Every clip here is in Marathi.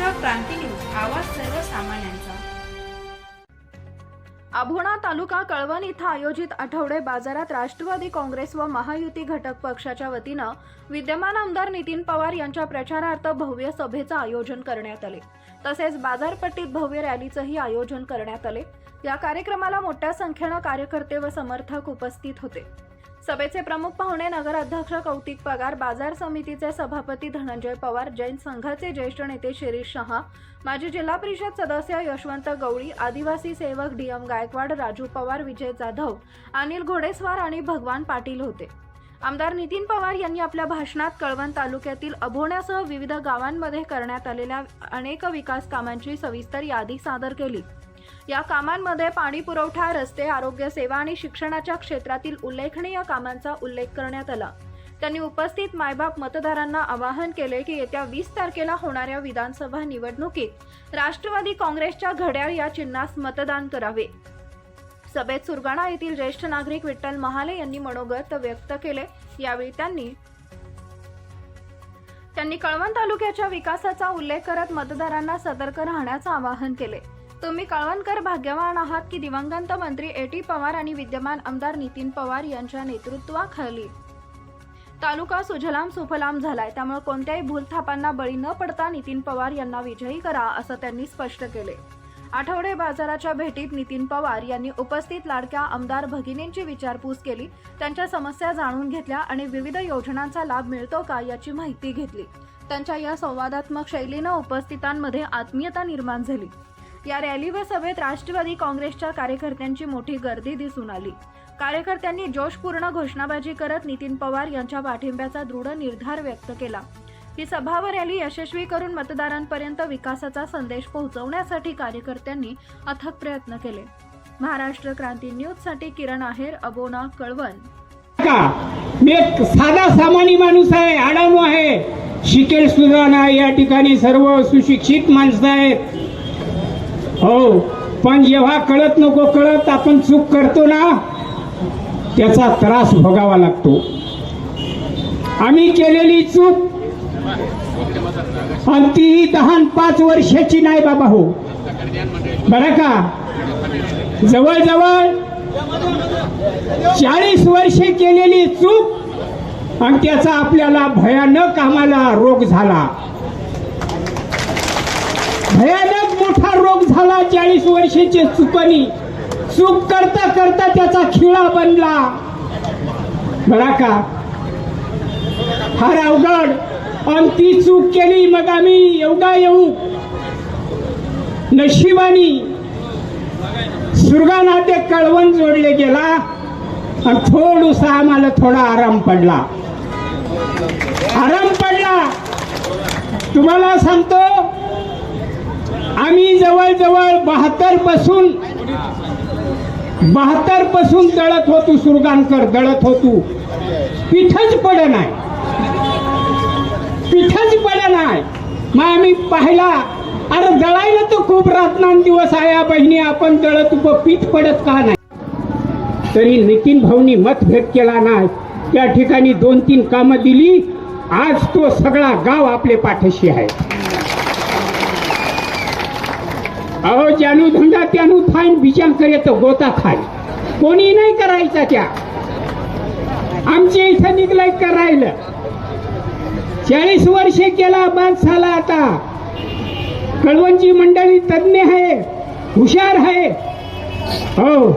महाराष्ट्र क्रांती न्यूज आवाज सर्वसामान्यांचा. तालुका कळवण इथं आयोजित आठवडे बाजारात राष्ट्रवादी काँग्रेस व महायुती घटक पक्षाच्या वतीनं विद्यमान आमदार नितीन पवार यांच्या प्रचारार्थ भव्य सभेचं आयोजन करण्यात आले. तसेच बाजारपट्टीत भव्य रॅलीचंही आयोजन करण्यात आले. या कार्यक्रमाला मोठ्या संख्येनं कार्यकर्ते व समर्थक उपस्थित होते. सभेचे प्रमुख पाहुणे नगराध्यक्ष कौतिक पगार बाजार समितीचे सभापती धनंजय पवार जैन संघाचे ज्येष्ठ नेते शिरीष शहा माजी जिल्हा परिषद सदस्य यशवंत गवळी आदिवासी सेवक डी एम गायकवाड राजू पवार विजय जाधव अनिल घोडेस्वार आणि भगवान पाटील होते. आमदार नितीन पवार यांनी आपल्या भाषणात कळवण तालुक्यातील अभोण्यासह विविध गावांमध्ये करण्यात आलेल्या अनेक विकास कामांची सविस्तर यादी सादर केली. या कामांमध्ये पाणी पुरवठा रस्ते आरोग्य सेवा आणि शिक्षणाच्या क्षेत्रातील उल्लेखनीय कामांचा उल्लेख करण्यात आला. त्यांनी उपस्थित मायबाप मतदारांना आवाहन केले की येत्या वीस तारखेला होणाऱ्या विधानसभा निवडणुकीत राष्ट्रवादी काँग्रेसच्या घड्याळ या चिन्हास मतदान करावे. सभेत सुरगाणा येथील ज्येष्ठ नागरिक विठ्ठल महाले यांनी मनोगत व्यक्त केले. यावेळी त्यांनी त्यांनी कळवण तालुक्याच्या विकासाचा उल्लेख करत मतदारांना सतर्क राहण्याचं आवाहन केले. तुम्ही कळवणकर भाग्यवान आहात की दिवंगत मंत्री ए टी पवार आणि विद्यमान आमदार नितीन पवार यांच्या नेतृत्वाखाली. तालुका सुजलाम सुफलाम झालाय त्यामुळे कोणत्याही भूलथापांना बळी न पडता नितीन पवार यांना विजयी करा असं त्यांनी स्पष्ट केले. आठवडे बाजाराच्या भेटीत नितीन पवार यांनी उपस्थित लाडक्या आमदार भगिनींची विचारपूस केली त्यांच्या समस्या जाणून घेतल्या आणि विविध योजनांचा लाभ मिळतो का याची माहिती घेतली. त्यांच्या या संवादात्मक शैलीनं उपस्थितांमध्ये आत्मीयता निर्माण झाली. या रॅली व सभेत राष्ट्रवादी काँग्रेसच्या कार्यकर्त्यांची मोठी गर्दी दिसून आली. कार्यकर्त्यांनी जोशपूर्ण घोषणाबाजी करत नितीन पवार यांच्या पाठिंब्याचा दृढ निर्धार व्यक्त केला. ही सभा व रॅली यशस्वी करून मतदारांपर्यंत विकासाचा संदेश पोहोचवण्यासाठी कार्यकर्त्यांनी अथक प्रयत्न केले. महाराष्ट्र क्रांती न्यूजसाठी किरण आहेर अबोना कळवण. का? मी एक साधा सामान्य माणूस आहे अडाणू आहे. शिकेल सुद्धा नाही या ठिकाणी सर्व सुशिक्षित माणसं आहेत. हो पण जेव्हा कळत नको कळत आपण चूक करतो ना त्याचा त्रास भोगावा लागतो. आम्ही केलेली चूक आणि तीही दहा पाच वर्षाची नाही बाबा हो. बरं का? जवळजवळ चाळीस वर्षे केलेली चूक आणि त्याचा आपल्याला भयानक आम्हाला रोग झाला. भयानक रोग झाला चाळीस वर्षाचे चुकणी. चूक करता करता त्याचा खिळा बनला. बरा का? फार अवघड आणि ती चूक केली मग आम्ही एवढा येऊ. नशिबानी सुरगाणा ते कळवण जोडले गेला. आणि थोडूसा आम्हाला थोडा आराम पडला. आराम पडला. तुम्हाला सांगतो आम्ही जवळजवळ बहात्तरपासून बहात्तरपासून दळत होतो सुरगाणकर दळत होतो. पिठच पड नाही. पिठच पड नाही. मग आम्ही पाहिला अरे दळायला तर खूप रात्रनान दिवस आया बहिणी आपण दळत उप पीठ पडत का नाही? तरी नितीन भाऊनी मतभेद केला नाही. त्या ठिकाणी दोन तीन कामं दिली. आज तो सगळा गाव आपले पाठीशी आहे. अहो ज्यानू धंदा त्यानु फाईन बिचार येतो गोता खाय. कोणी नाही करायचा त्या. आमच्या इथं निघलाय करायला. चाळीस वर्षे केला बाद झाला आता. कळवणची मंडळी तज्ञ आहे हुशार आहे. हो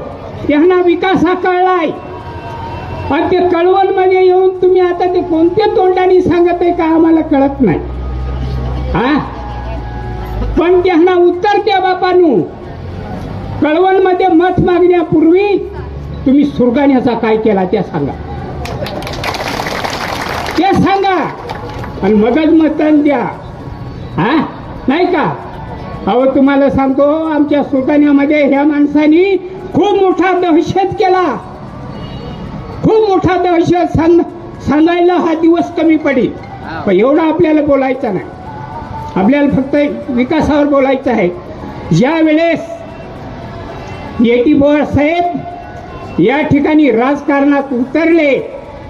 त्यांना विकास हा कळलाय. पण ते कळवणमध्ये येऊन तुम्ही आता ते कोणत्या तोंडाने सांगत आहे का आम्हाला कळत नाही? हा? पण त्यांना उत्तर द्या बापानू. कळवणमध्ये मत मागण्यापूर्वी तुम्ही सुरगाण्याचा काय केला ते सांगा. ते सांगा. आणि मगच मतदान द्या. हा? नाही का? अहो तुम्हाला सांगतो आमच्या सुरगाण्यामध्ये ह्या माणसानी खूप मोठा दहशत केला. खूप मोठा दहशत सांग सांगायला हा दिवस कमी पडेल. पण एवढं आपल्याला बोलायचं नाही. आपल्याला फक्त विकासावर बोलायचं आहे. ज्या वेळेस येटी बोर साहेब या ठिकाणी राजकारणात उतरले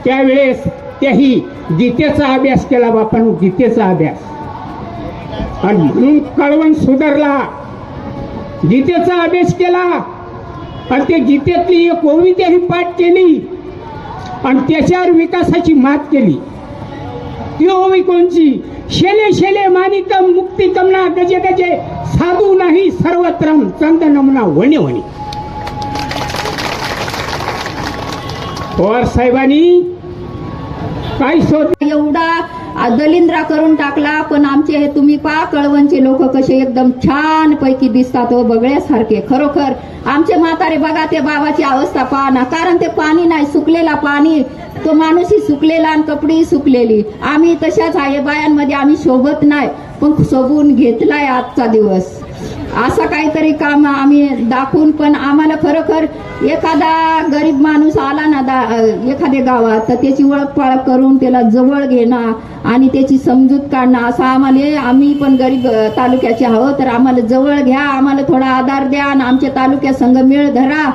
त्यावेळेस त्याही गीतेचा अभ्यास केला बापान गीतेचा अभ्यास. आणि म्हणून कळवण सुधारला. गीतेचा अभ्यास केला. आणि ते गीतेतली एक ओवित्याही पाठ केली. आणि त्याच्यावर विकासाची मात केली. होवी कोणची? शेले शेले मानिकम मुक्ती कमना गजे गजे. साधू नाही सर्वत्रम. चंदनमना वणे वणे. पवार साहेबांनी काय शोध एवढा दलिंद्रा करून टाकला पण आमचे हे तुम्ही पा कळवणचे लोक कसे एकदम छान पैकी दिसतात व बगळ्यासारखे खरोखर. आमचे म्हातारे बघा ते बाबाची अवस्था पहा ना. कारण ते पाणी नाही सुकलेला पाणी. तो माणूसही सुकलेला आणि कपडेही सुकलेली. आम्ही तशाच आहे बायांमध्ये आम्ही शोभत नाही. पण शोभून घेतलाय आजचा दिवस. असं काहीतरी काम आम्ही दाखवून पण आम्हाला खरोखर एखादा गरीब माणूस आला ना दा एखाद्या गावात तर त्याची ओळख पाळख करून त्याला जवळ घेणं आणि त्याची समजूत काढणं असं आम्हाला आम्ही पण गरीब तालुक्याचे आहोत तर आम्हाला जवळ घ्या आम्हाला थोडा आधार द्या आणि आमच्या तालुक्या संघ मिळ धरा.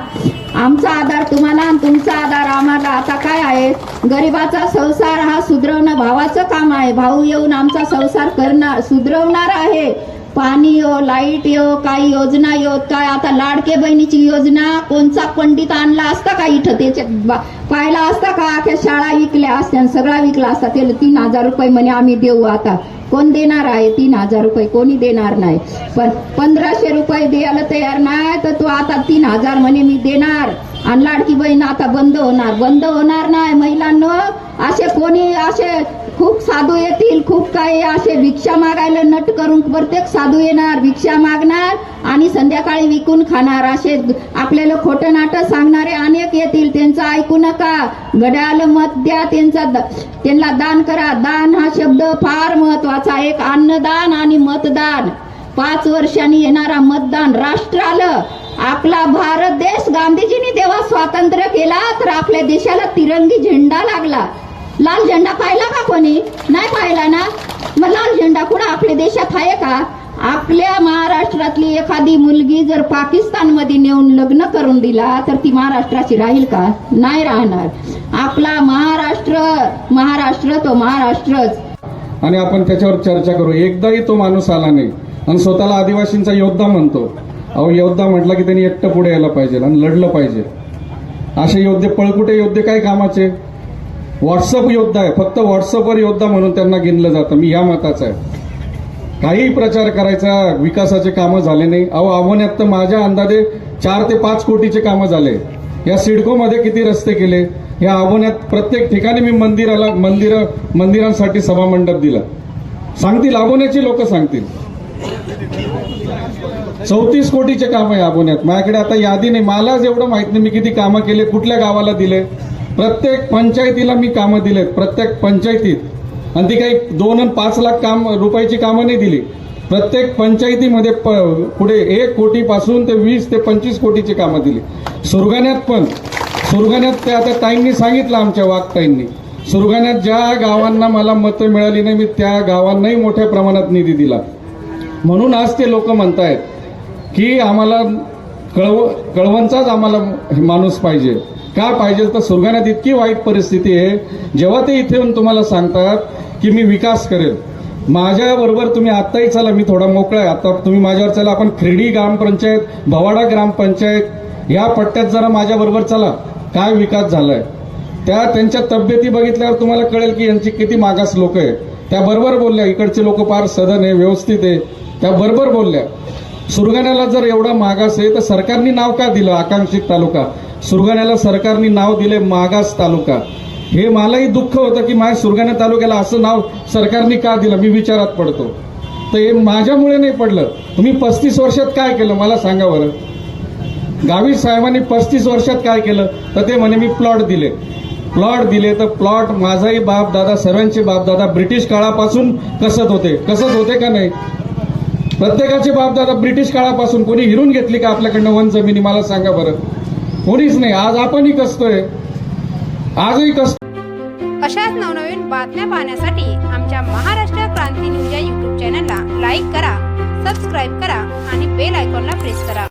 आमचा आधार तुम्हाला आणि तुमचा आधार आम्हाला आता काय आहे? गरिबाचा संसार हा सुधरवणं भावाचं काम आहे. भाऊ येऊन आमचा संसार करणार सुधरवणार आहे. पाणी यो लाइट यो काही योजना यो काय आता लाडके बहिणीची योजना कोणचा पंडित आणला असता का इथं? त्याच्यात बा- पाहिला असता का? अख्या शाळा विकल्या असत्या आणि सगळा विकला असता. त्याला तीन हजार रुपये म्हणे आम्ही देऊ आता. कोण देणार आहे? तीन हजार रुपये. कोणी देणार नाही. पण पंधराशे रुपये द्यायला तयार नाही तर तो आता तीन हजार म्हणे मी देणार. आणि लाडकी बहीण आता बंद होणार. बंद होणार नाही महिलांना. असे कोणी असे खूप साधू येतील खूप काही असे भिक्षा मागायला नट करून प्रत्येक साधू येणार भिक्षा मागणार आणि संध्याकाळी विकून खाणार. असे आपल्याला खोटं नाटक सांगणारे अनेक येतील त्यांचं ऐकू नका. घड्याळ मत द्या त्यांचा द- त्यांना दान करा. दान हा शब्द फार महत्त्वाचा एक अन्नदान आणि मतदान. पाच वर्षांनी येणारा मतदान राष्ट्राला. आपला भारत देश गांधीजींनी तेव्हा स्वातंत्र्य केला तर आपल्या देशाला तिरंगी झेंडा लागला. लाल झेंडा पाहिला का कोणी? नाही पाहिला ना? मग लाल झेंडा कुठं? आपल्या देशात आहे का? आपल्या महाराष्ट्रातली एखादी मुलगी जर पाकिस्तानमध्ये नेऊन लग्न करून दिला तर ती महाराष्ट्राची राहील का? नाही राहणार. आपला महाराष्ट्र महाराष्ट्र तो महाराष्ट्रच. आणि आपण त्याच्यावर चर्चा करू. एकदाही तो माणूस आला नाही. आणि स्वतःला आदिवासींचा योद्धा म्हणतो. अहो योद्धा म्हटलं की त्यांनी एकटं पुढे यायला पाहिजे आणि लढलं पाहिजे. असे योद्धे पळकुटे योद्धे काय कामाचे? व्हॉट्सअप योद्धा आहे. फक्त व्हॉट्सअपवर योद्धा म्हणून त्यांना गिनलं जातं. मी या मताचा आहे. काहीही प्रचार करायचा विकासाचे कामं झाले नाही. अहो आव्हानात तर माझ्या अंदाजे चार ते पाच कोटीचे कामं झाले. या सिडकोमध्ये किती रस्ते केले? या आव्हानात प्रत्येक ठिकाणी मी मंदिराला मंदिर मंदिरांसाठी सभामंडप दिला. सांगतील आबोण्याची लोक सांगतील. चौतीस कोटीचे काम आहे आबोण्यात माझ्याकडे आता यादी नाही. मलाच एवढं माहीत नाही मी किती कामं केले कुठल्या गावाला दिले. प्रत्येक पंचायतीला मी कामं दिलेत प्रत्येक पंचायतीत. आणि ती काही दोन आणि पाच लाख काम रुपयाची कामं नाही दिली. प्रत्येक पंचायतीमध्ये प पुढे एक कोटीपासून ते वीस ते पंचवीस कोटीची कामं दिली. सुरगाण्यात पण सुरगाण्यात ते आता ताईंनी सांगितलं आमच्या वाघताईंनी. सुरगाण्यात ज्या गावांना मला मतं मिळाली नाही मी त्या गावांनाही मोठ्या प्रमाणात निधी दिला. म्हणून आज ते लोक म्हणतायत की आम्हाला कळव कळवणचाच आम्हाला माणूस पाहिजे. का पाहिजे तर सुरगाण्यात इतकी वाईट परिस्थिती आहे. जेव्हा ते इथे येऊन तुम्हाला सांगतात की मी विकास करेल. माझ्याबरोबर तुम्ही आत्ताही चला मी थोडा मोकळा आहे. आता तुम्ही माझ्यावर चला आपण खिरडी ग्रामपंचायत भवाडा ग्रामपंचायत या पट्ट्यात जरा माझ्याबरोबर चला. काय विकास झालाय? त्या त्यांच्या तब्येती बघितल्यावर तुम्हाला कळेल की यांची किती मागास लोक आहे त्या बरोबर बोलल्या इकडचे लोक फार सदन आहे व्यवस्थित आहे. त्या बरोबर बोलल्या सुरगाण्याला जर एवढा मागास आहे तर सरकारने नाव का दिलं आकांक्षित तालुका? सुरगाण्याला सरकारने नाव दिले मागास तालुका. हे मलाही दुःख होतं की माझ्या सुरगाणा तालुक्याला असं नाव सरकारने का दिलं? मी विचारात पडतो. तर हे माझ्यामुळे नाही पडलं. तुम्ही पस्तीस वर्षात काय केलं? मला सांगा बरं. गावी साहेबांनी पस्तीस वर्षात काय केलं? तर ते म्हणे मी प्लॉट दिले. प्लॉट दिले तर प्लॉट माझाही बाप दादा सर्वांचे बाप दादा ब्रिटिश काळापासून कसत होते. कसत होते का नाही? प्रत्येकाचे बाप दादा ब्रिटिश काळापासून कोणी हिरून घेतली का आपल्याकडनं वन जमिनी? मला सांगा बरं. कोणीच नाही. आज आपणही कसतोय. आजही कस अशाच नवनवीन बातम्या पाहण्यासाठी आमच्या महाराष्ट्र क्रांती न्यूज या युट्यूब चॅनलला लाईक करा सबस्क्राईब करा आणि बेल आयकॉनला प्रेस करा.